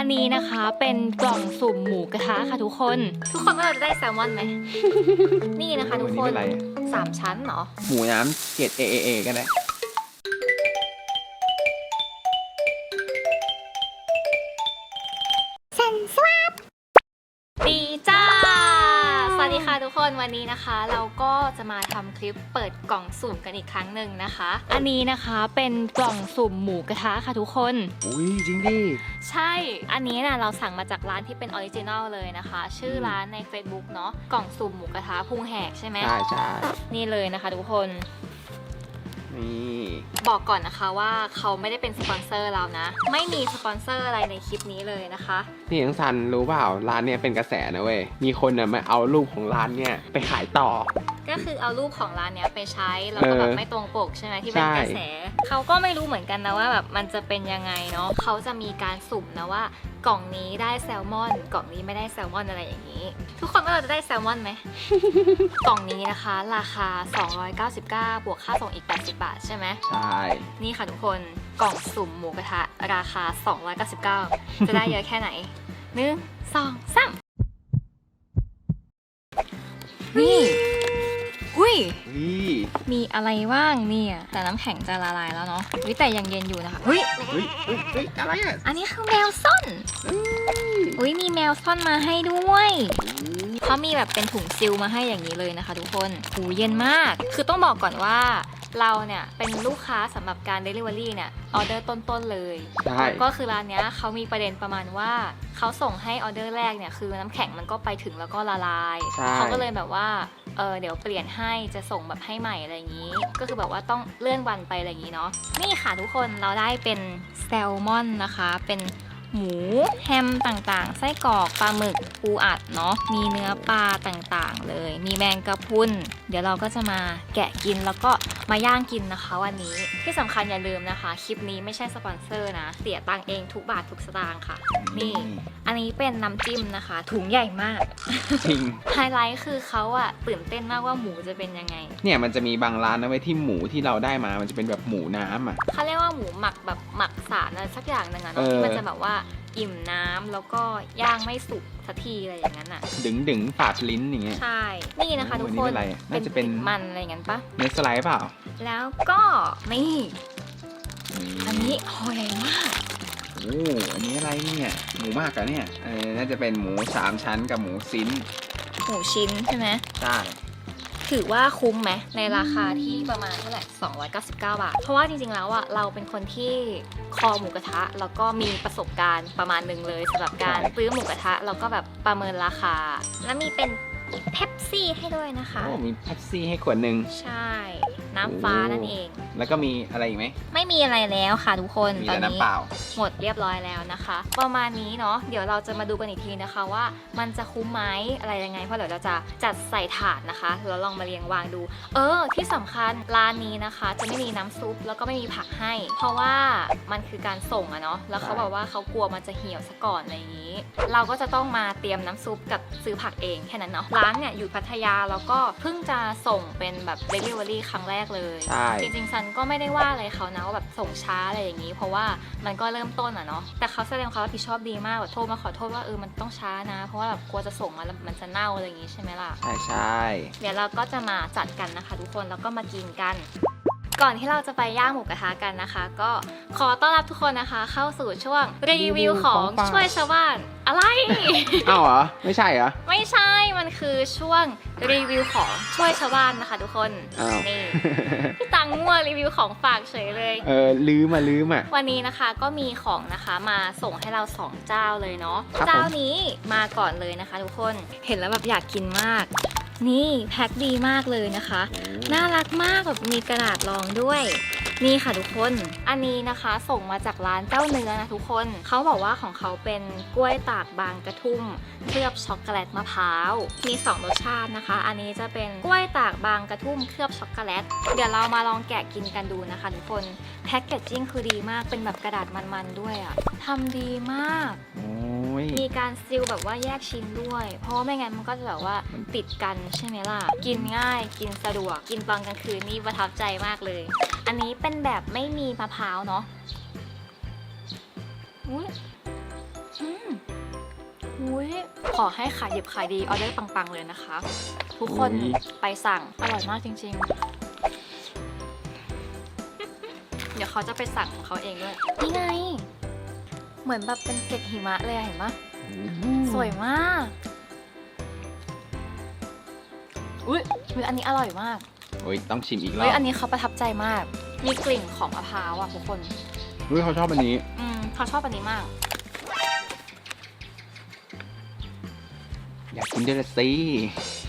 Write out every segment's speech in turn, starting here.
อันนี้นะคะเป็นกล่องสุ่มหมูกระทะค่ะทุกคน ทุกคนว่าเราจะได้แซลมอนไหม นี่นะคะทุกคนวันนี้เป็นอะไรอะ สามชั้นเหรอ หมูน้ำเกรดเอเอเอก็ได้ วันนี้นะคะเราก็จะมาทำคลิปเปิดกล่องสุ่มกันอีกครั้งหนึ่งนะคะ อันนี้นะคะเป็นกล่องสุ่มหมูกระทะค่ะทุกคน อุ้ยจริงดิ ใช่ อันนี้นะเราสั่งมาจากร้านที่เป็นออริจินัลเลยนะคะ ชื่อร้านใน Facebook เนาะกล่องสุ่มหมูกระทะพุงแหกใช่ไหมใช่ใช่นี่เลยนะคะทุกคน นี่บอกก่อนนะคะว่าเขาไม่ได้เป็นสปอนเซอร์เรานะ ไม่มีสปอนเซอร์อะไรในคลิปนี้เลยนะคะ นี่ยังซันรู้เปล่าร้านเนี่ยเป็นกระแสนะเว้ยมีคนน่ะมาเอารูปของร้านเนี่ยไปขายต่อ ก็คือเอารูปของร้านเนี้ยไปใช้แล้วก็แบบเออไม่ตรงปกใช่ไหมที่เป็นใช่กระแสเขาก็ไม่รู้เหมือนกันนะว่าแบบมันจะเป็นยังไงเนาะเขาจะมีการสุ่มนะว่ากล่องนี้ได้แซลมอน กล่องนี้ไม่ได้แซลมอนอะไรอย่างนี้ ทุกคนว่าเราจะได้แซลมอนไหมกล่องนี้นะคะ ราคา 299 บวกค่าส่งอีก 80 บาทใช่ไหมใช่นี่นี่ค่ะทุกคนกล่องสุ่มหมูกระทะราคา 299 จะได้เยอะแค่ไหนหนึ่งสองสามนี่ หุยวิมีอะไรบ้างเนี่ย แต่น้ำแข็งจะละลายแล้วเนาะวิแต่ยังเย็นอยู่นะคะเฮ้ย เฮ้ยเฮ้ยเฮ้ยอะไรอะอันนี้คือแมวซ่อน อุ้ยมีแมวซ่อนมาให้ด้วยเขามีแบบเป็นถุงซิลมาให้อย่างนี้เลยนะคะ ทุกคนหูเย็นมาก คือต้องบอกก่อนว่าเราเนี่ยเป็นลูกค้าสำหรับการ Delivery เนี่ยออเดอร์ต้นๆเลยใช่ก็คือร้านเนี้ยเขามีประเด็นประมาณว่าเขาส่งให้ออเดอร์แรกเนี่ยคือน้ำแข็งมันก็ไปถึงแล้วก็ละลายใช่เขาก็เลยแบบว่า เออเดี๋ยวเปลี่ยนให้จะส่งแบบให้ใหม่อะไรอย่างนี้ ก็คือแบบว่าต้องเลื่อนวันไปอะไรอย่างนี้เนาะนี่ค่ะทุกคนเราได้เป็นแซลมอนนะคะ เป็น หมู แฮมต่างๆ ไส้กรอกปลาหมึกปูอัดเนาะมีเนื้อปลาต่างๆ เลย มีแมงกะพรุนเดี๋ยวเราก็จะมาแกะกินแล้วก็มาย่างกินนะคะวันนี้ที่สำคัญอย่าลืมนะคะ คลิปนี้ไม่ใช่สปอนเซอร์นะ เสียตังค์เองทุกบาททุกสตางค์ค่ะ นี่ อันนี้เป็นน้ำจิ้มนะคะ ถุงใหญ่มากจริงไฮไลท์คือเขาอะตื่นเต้นมากว่าหมูจะเป็นยังไง เนี่ยมันจะมีบางร้านนะเว้ยที่หมูที่เราได้มามันจะเป็นแบบหมูน้ำอะเขาเรียกว่าหมูหมักแบบหมักสารอะไรสักอย่างหนึ่งอะเอเนาะอที่มันจะแบบว่า อิ่มน้ำแล้วก็ย่างไม่สุกสักทีอะไรอย่างนั้นอะดึงดึงๆปาดลิ้นอย่างเงี้ย ใช่ นี่นะคะโอ้ทุกอันนี้คนเป็นอะไรอะน่าจะเป็น ติดมันอะไรอย่างนั้นปะเนื้อสไลด์เปล่าแล้วก็นี่อันนี้ห่อใหญ่มากโอ้อันนี้อะไรเนี่ยหมูมากอะเนี่ยเออน่าจะเป็นหมูสามชั้นกับหมูซิ้นหมูชิ้นใช่ไหมใช่ ถือว่าคุ้มไหมในราคาที่ประมาณเท่าไหร่299 บาท เพราะว่าจริงๆ แล้วอะเราเป็นคนที่คอหมูกระทะ แล้วก็มีประสบการณ์ประมาณหนึ่งเลยสำหรับการซื้อหมูกระทะแล้วก็แบบประเมินราคา แล้วมีเป็นเพปซี่ให้ด้วยนะคะ โอ้มีเป๊ปซี่ให้ขวดหนึ่งใช่ น้ำฟ้านั่นเอง แล้วก็มีอะไรอีกไหม ไม่มีอะไรแล้วค่ะทุกคนมีตอแต่นน้ำนี้เปล่า หมดเรียบร้อยแล้วนะคะ ประมาณนี้เนาะเดี๋ยวเราจะมาดูกันอีกทีนะคะว่ามันจะคุ้มไหมอะไรยังไง เพราะเดี๋ยวเราจะจัดใส่ถาดนะคะแล้วลองมาเรียงวางดู เออ ที่สำคัญร้านนี้นะคะ จะไม่มีน้ำซุปแล้วก็ไม่มีผักให้ เพราะว่ามันคือการส่งอะเนาะแล้วเขาใช่ บอกว่าเขากลัวมันจะเหี่ยวซะก่อนอะไรอย่างนี้ เราก็จะต้องมาเตรียมน้ำซุปกับซื้อผักเองแค่นั้นเนาะร้านเนี่ยอยู่พัทยาแล้วก็เพิ่งจะส่งเป็นแบบ delivery ครั้งแรกเลย ใช่ จริงๆซันก็ไม่ได้ว่าอะไรเขานะว่าแบบส่งช้าอะไรอย่างนี้ เพราะว่ามันก็เริ่มต้นอะเนาะแต่เขาแสดงความรับผิดชอบดีมากแบบโทรมาขอโทษว่าเออมันต้องช้านะ เพราะว่าแบบกลัวจะส่งมาแล้วมันจะเน่าอะไรอย่างนี้ใช่ไหมล่ะใช่ใช่เดี๋ยวเราก็จะมาจัดกันนะคะ ทุกคนแล้วก็มากินกัน ก่อนที่เราจะไปย่างหมูกระทะกันนะคะ ก็ขอต้อนรับทุกคนนะคะ เข้าสู่ช่วงรีวิวของช่วยชาวบ้านอะไร อ้าวเหรอ ไม่ใช่เหรอ ไม่ใช่ มันคือช่วงรีวิวของช่วยชาวบ้านนะคะ ทุกคนอ้าวนี่พี่ตังมั่วรีวิวของฝากเฉยเลย เออลืมมาลืมอะ วันนี้นะคะก็มีของนะคะมาส่งให้เราสองเจ้าเลยเนาะครับผมเจ้านี้มาก่อนเลยนะคะ ทุกคน เห็นแล้วแบบอยากกินมาก นี่แพ็คดีมากเลยนะคะ น่ารักมากแบบมีกระดาษรองด้วยนี่ค่ะทุกคน อันนี้นะคะส่งมาจากร้านเจ้าเนื้อนะทุกคน เขาบอกว่าของเขาเป็นกล้วยตากบางกระทุ่มเคลือบช็อกโกแลตมะพร้าว มี 2 รสชาตินะคะ อันนี้จะเป็นกล้วยตากบางกระทุ่มเคลือบช็อกโกแลต เดี๋ยวเรามาลองแกะกินกันดูนะคะทุกคน แพ็กเกจจิ้งคือดีมาก เป็นแบบกระดาษมันๆด้วยอะทำดีมากโอ้ยมี การซิลแบบว่าแยกชิ้นด้วย เพราะว่าไม่งั้นมันก็จะแบบว่าติดกันใช่ไหมล่ะ กินง่ายกินสะดวก กินตอนกลางคืนนี่ประทับใจมากเลย อันนี้เป็นแบบไม่มีมะพร้าวเนาะอุ๊ยอืมอุ้ยขอให้ขายดิบขายดีออเดอร์ปังๆเลยนะคะ ทุกคนอุ๊ยไปสั่งอร่อยมากจริง ๆเดี๋ยวเขาจะไปสั่งของเขาเองด้วย นี่ไง เหมือนแบบเป็นเกล็ดหิมะเลยอะเห็นปะ สวยมาก อุ้ยอุ๊ยอันนี้อร่อยมากโอ้ยต้องชิมอีกรอเฮ้ยบอันนี้เขาประทับใจมาก มีกลิ่นของมะพร้าวอะทุกคน เฮ้ยเขาชอบอันนี้ อืมเขาชอบอันนี้มาก อยากกินด้วยละสิ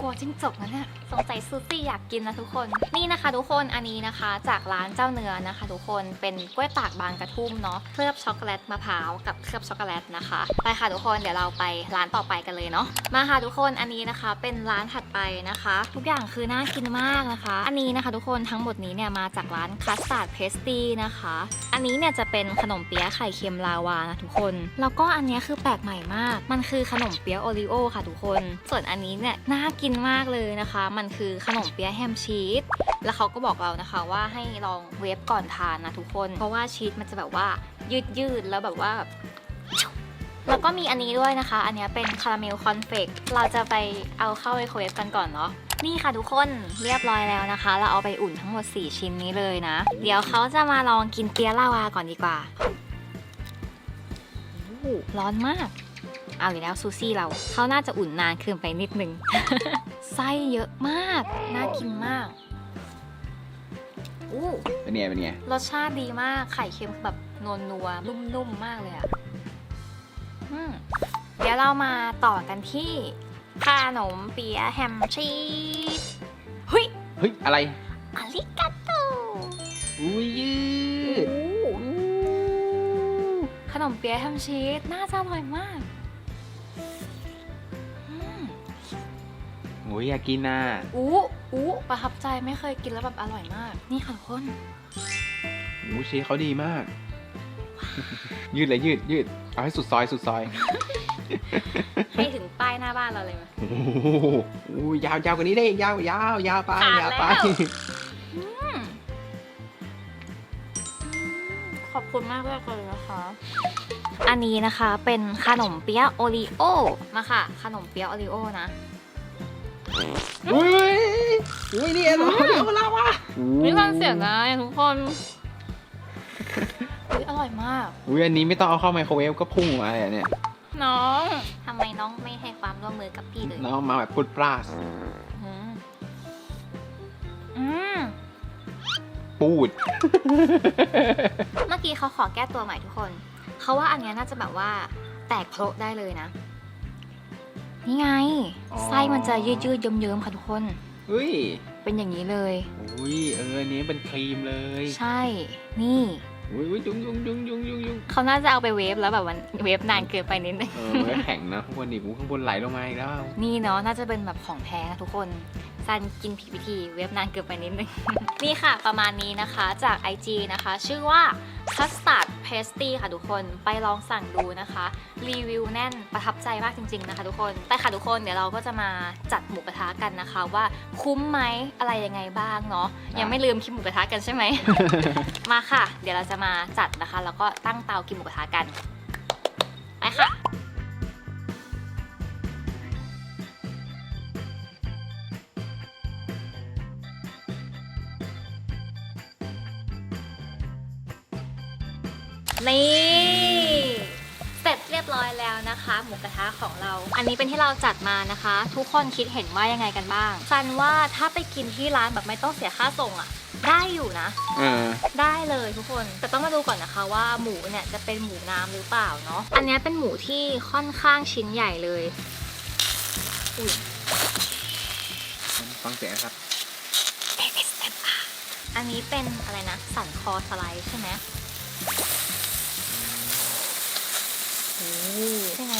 กลัวจิ้งจกนะเนี่ยสงสัยซูซี่อยากกินนะทุกคน นี่นะคะ ทุกคนอันนี้นะคะ จากร้านเจ้าเนื้อนะคะ ทุกคนเป็นกล้วยตากบางกระทุ่มเนาะเคลือบช็อกโกแลตมะพร้าวกับเคลือบช็อกโกแลตนะคะไปค่ะทุกคนเดี๋ยวเราไปร้านต่อไปกันเลยเนาะมาค่ะทุกคนอันนี้นะคะ เป็นร้านถัดไปนะคะ ทุกอย่างคือน่ากินมากนะคะ อันนี้นะคะ ทุกคนทั้งหมดนี้เนี่ยมาจากร้านคัสตาร์ดเพสตี้นะคะ อันนี้เนี่ยจะเป็นขนมเปี๊ยะไข่เค็มลาวานะทุกคน แล้วก็อันนี้คือแปลกใหม่มาก มันคือขนมเปี๊ยะโอริโอค่ะทุกคน ส่วนอันนี้เนี่ยน่ากินินมากเลยนะคะ มันคือขนมเปี๊ยะแฮมชีส แล้วเขาก็บอกเรานะคะว่าให้ลองเวฟก่อนทานนะทุกคน เพราะว่าชีสมันจะแบบว่ายืดยืดๆแล้วแบบว่า แล้วก็มีอันนี้ด้วยนะคะ อันนี้เป็นคาราเมลคอนเฟกเราจะไปเอาเข้าไมโครเวฟกันก่อนเนาะนี่ค่ะทุกคนเรียบร้อยแล้วนะคะ เราเอาไปอุ่นทั้งหมด 4 ชิ้นนี้เลยนะ เดี๋ยวเขาจะมาลองกินเปี๊ยะลาวาก่อนดีกว่าร้อนมาก เอาอีกแล้วซูซี่เราเขาน่าจะอุ่นนานเกินไปนิดนึง ไส้เยอะมาก น่ากินมากอู้เป็นไงเป็นไงรสชาติดีมากไข่เค็มคือแบบนวลนัวๆนุ่มๆมากเลยอะอืมเดี๋ยวเรามาต่อกันที่ขนมเปี๊ยะแฮมชีสเฮ้ยเฮ้ยอะไรอาริกาโตอุ้ยยืดขนมเปี๊ยะแฮมชีสน่าจะอร่อยมาก อ้ยอยากกินน่ะอู้อู้ประทับใจไม่เคยกินแล้วแบบอร่อยมาก นี่ค่ะทุกคนโอ้ยชีสเขาดีมาก ยืดเลยยืดยืด เอาให้สุดซอยสุดซอย ให้ถึงป้ายหน้าบ้านเราเลยไหม โอ้โหอู้ยาวยาวกว่านี้ได้อีกยาวยาวยาวไปขาดยาวไป แล้วอืมขอบคุณมากเลยนะคะ อันนี้นะคะเป็นขนมเปี๊ยะโอรีโอมาค่ะ ขนมเปี๊ยะโอรีโอนะ อุ้ยอุ้ยนี่เราเดี๋ยวเราวะไม่ฟังเสียงนะทุกคนอุ๊ยอร่อยมาก อุ้ยอันนี้ไม่ต้องเอาเข้าไมโครเวฟก็พุ่งมาเลยเนี่ย น้องทำไมน้องไม่ให้ความร่วมมือกับพี่เลยน้องมาแบบพุดปราสอืมอืมปูด เมื่อกี้เขาขอแก้ตัวใหม่ทุกคน เขาว่าอันเนี้ยน่าจะแบบว่าแตกโพะได้เลยนะ นี่ไง อ๋อ ไส้มันจะยืดยืดๆเยิ้มๆค่ะทุกคน เฮ้ยเป็นอย่างนี้เลย อุ้ยเอออันนี้เป็นครีมเลยใช่ นี่ อุ้ยอุ้ยยุงยุงยุงยุงยุงยุงเขาน่าจะเอาไปเวฟแล้วแบบมันเวฟนานเกินไปนิดนึง เออมันก็แข็งนะข้างบนดิบข้างบนไหลลงมาอีกแล้วนี่เนาะน่าจะเป็นแบบของแท้นะทุกคน ซันกินผิดวิธีเวฟนานเกินไปนิดนึง นี่ค่ะประมาณนี้นะคะจาก IG นะคะ ชื่อว่า custard pasty ค่ะทุกคนไปลองสั่งดูนะคะ รีวิวแน่นประทับใจมากจริง ๆ นะคะทุกคนไปค่ะทุกคนเดี๋ยวเราก็จะมาจัดหมูกระทะกันนะคะ ว่าคุ้มไหมอะไรยังไงบ้างเนาะยังไม่ลืมคลิปหมูกระทะกันใช่ไหม มาค่ะ เดี๋ยวเราจะมาจัดนะคะ แล้วก็ตั้งเตากินหมูกระทะกันไปค่ะ นี่เสร็จเรียบร้อยแล้วนะคะ หมูกระทะของเรา อันนี้เป็นที่เราจัดมานะคะ ทุกคนคิดเห็นว่ายังไงกันบ้างซันว่าถ้าไปกินที่ร้านแบบไม่ต้องเสียค่าส่งอะได้อยู่นะเออได้เลยทุกคนแต่ต้องมาดูก่อนนะคะว่าหมูเนี่ยจะเป็นหมูน้ำหรือเปล่าเนาะอันเนี้ยเป็นหมูที่ค่อนข้างชิ้นใหญ่เลยอุ้ยฟังเสียงครับ ASMR อันนี้เป็นอะไรนะ สันคอสไลด์ใช่ไหม โอ้ใช่ไหม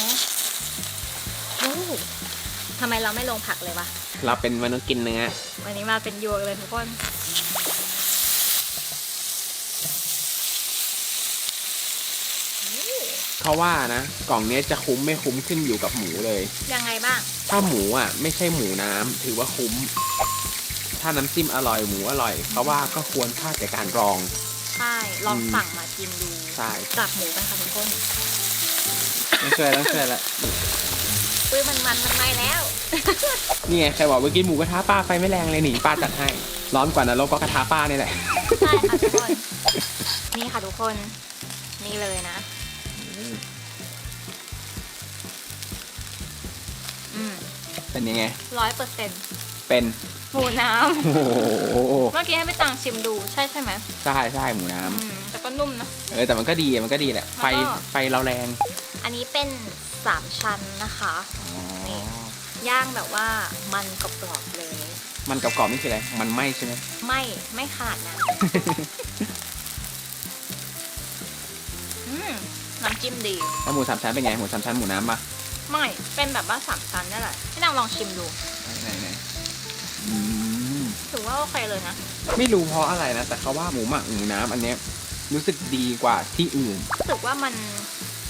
โอ้ทำไมเราไม่ลงผักเลยวะ เราเป็นมนุษย์กินเนื้อ วันนี้มาเป็นยวงเลยทุกคน เขาว่านะ กล่องเนี้ยจะคุ้มไม่คุ้มขึ้นอยู่กับหมูเลย ยังไงบ้าง ถ้าหมูอะ ไม่ใช่หมูน้ำถือว่าคุ้ม ถ้าน้ำจิ้มอร่อยหมูอร่อย เขาว่าก็ควรค่าแก่การรอง ใช่ ลองอืมสั่งมากินดู ใช่ จากหมูกันค่ะทุกคน ต้องช่วยต้องช่วยละปื้มมันมันมันไม่แล้ว นี่ไงใครบอกว่ากินหมูกระทะป้าไฟไม่แรงเลยหนีป้าจัดให้ร้อนกว่านรกก็กระทะป้านี่แหละใช่ค่ะทุกคน นี่ค่ะทุกคน นี่เลยนะ อืมเป็นยังไง ร้อยเปอร์เซ็นต์เป็นหมูน้โอ้โหำเมื่อกี้ให้ไปตังชิมดูใช่ใช่ไหมใช่ใช่หมูน้อืมแต่ก็นุ่มนะำเออแต่มันก็ดีมันก็ดีแหละไฟแล้วก็ไฟเราแรง อันนี้เป็นสามชั้นนะคะอ๋อนี่ย่างแบบว่ามันกรอบๆเลย มันกรอบๆนี่คืออะไร มันไหม้ใช่ไหมไม่ไม่ขาดนะอืมน้ำจิ้มดีแล้วหมูสามชั้นเป็นไง หมูสามชั้นหมูน้ำปะไม่ เป็นแบบว่าสามชั้นนั่นแหละให้นางลองชิมดูไหนไหนอืมถือว่าโอเคเลยนะ ไม่รู้เพราะอะไรนะ แต่เขาว่าหมูหมักหมูน้ำอันเนี้ยรู้สึกดีกว่าที่อื่น รู้สึกว่ามัน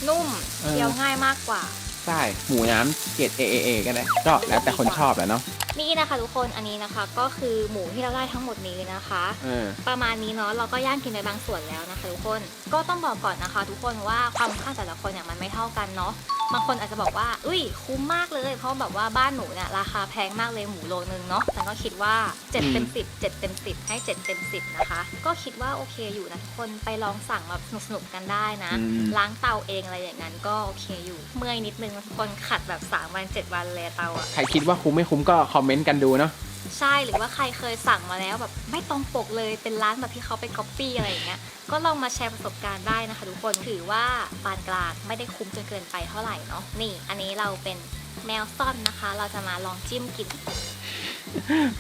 นุ่มเออเคี้ยวง่ายมากกว่า ใช่หมูน้ำเกรด A A A ก็ได้ก็แล้วแต่คนชอบแหละเนาะนี่นะคะทุกคนอันนี้นะคะก็คือหมูที่เราได้ทั้งหมดนี้นะคะ เออ ประมาณนี้เนาะเราก็ย่างกินไปบางส่วนแล้วนะคะทุกคนก็ต้องบอกก่อนนะคะ ทุกคนว่าความค่าแต่ละคนเนี่ยมันไม่เท่ากันเนาะ บางคนอาจจะบอกว่า อุ้ยคุ้มมากเลย เพราะแบบว่าบ้านหนูเนี่ยราคาแพงมากเลยหมูโลนึงเนาะแต่ก็คิดว่า7เต็ม10 7เต็ม10 ให้ 7 เต็ม 10 นะคะ ก็คิดว่าโอเคอยู่นะทุกคนไปลองสั่งแบบสนุกๆกันได้นะ อืม ล้างเตาเองอะไรอย่างนั้นก็โอเคอยู่ เมื่อยนิดนึงนะทุกคนขัดแบบ3วัน7วันเลยเตาอะ ใครคิดว่าคุ้มไม่คุ้มก็คอมเมนต์กันดูเนาะ ใช่หรือว่าใครเคยสั่งมาแล้วแบบไม่ตรงปกเลยเป็นร้านแบบที่เขาไปก๊อปปี้อะไรอย่างเงี้ยก็ลองมาแชร์ประสบการณ์ได้นะคะทุกคนถือว่าปานกลางไม่ได้คุ้มจนเกินไปเท่าไหร่เนาะนี่ อันนี้เราเป็นแมวซ่อนนะคะ เราจะมาลองจิ้มกิน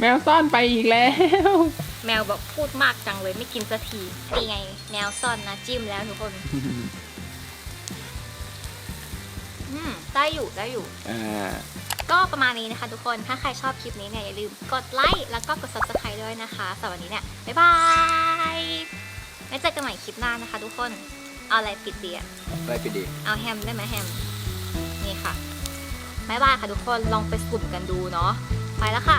แมวซ่อนไปอีกแล้ว แมวแบบพูดมากจังเลยไม่กินสักทีนี่ไง แมวซ่อนนะจิ้มแล้วทุกคน อืมได้อยู่ได้อยู่ อ่า ก็ประมาณนี้นะคะทุกคน ถ้าใครชอบคลิปนี้เนี่ยอย่าลืมกดไลค์แล้วก็กด subscribe ด้วยนะคะสำหรับวันนี้เนี่ย บ๊ายบายไว้เจอกันใหม่คลิปหน้านะคะทุกคน เอาอะไรปิดดีอะอะไรไปดี เอาแฮมได้ไหมแฮม นี่ค่ะ บ๊ายบายค่ะทุกคน ลองไปสุ่มกันดูเนาะ ไปแล้วค่ะ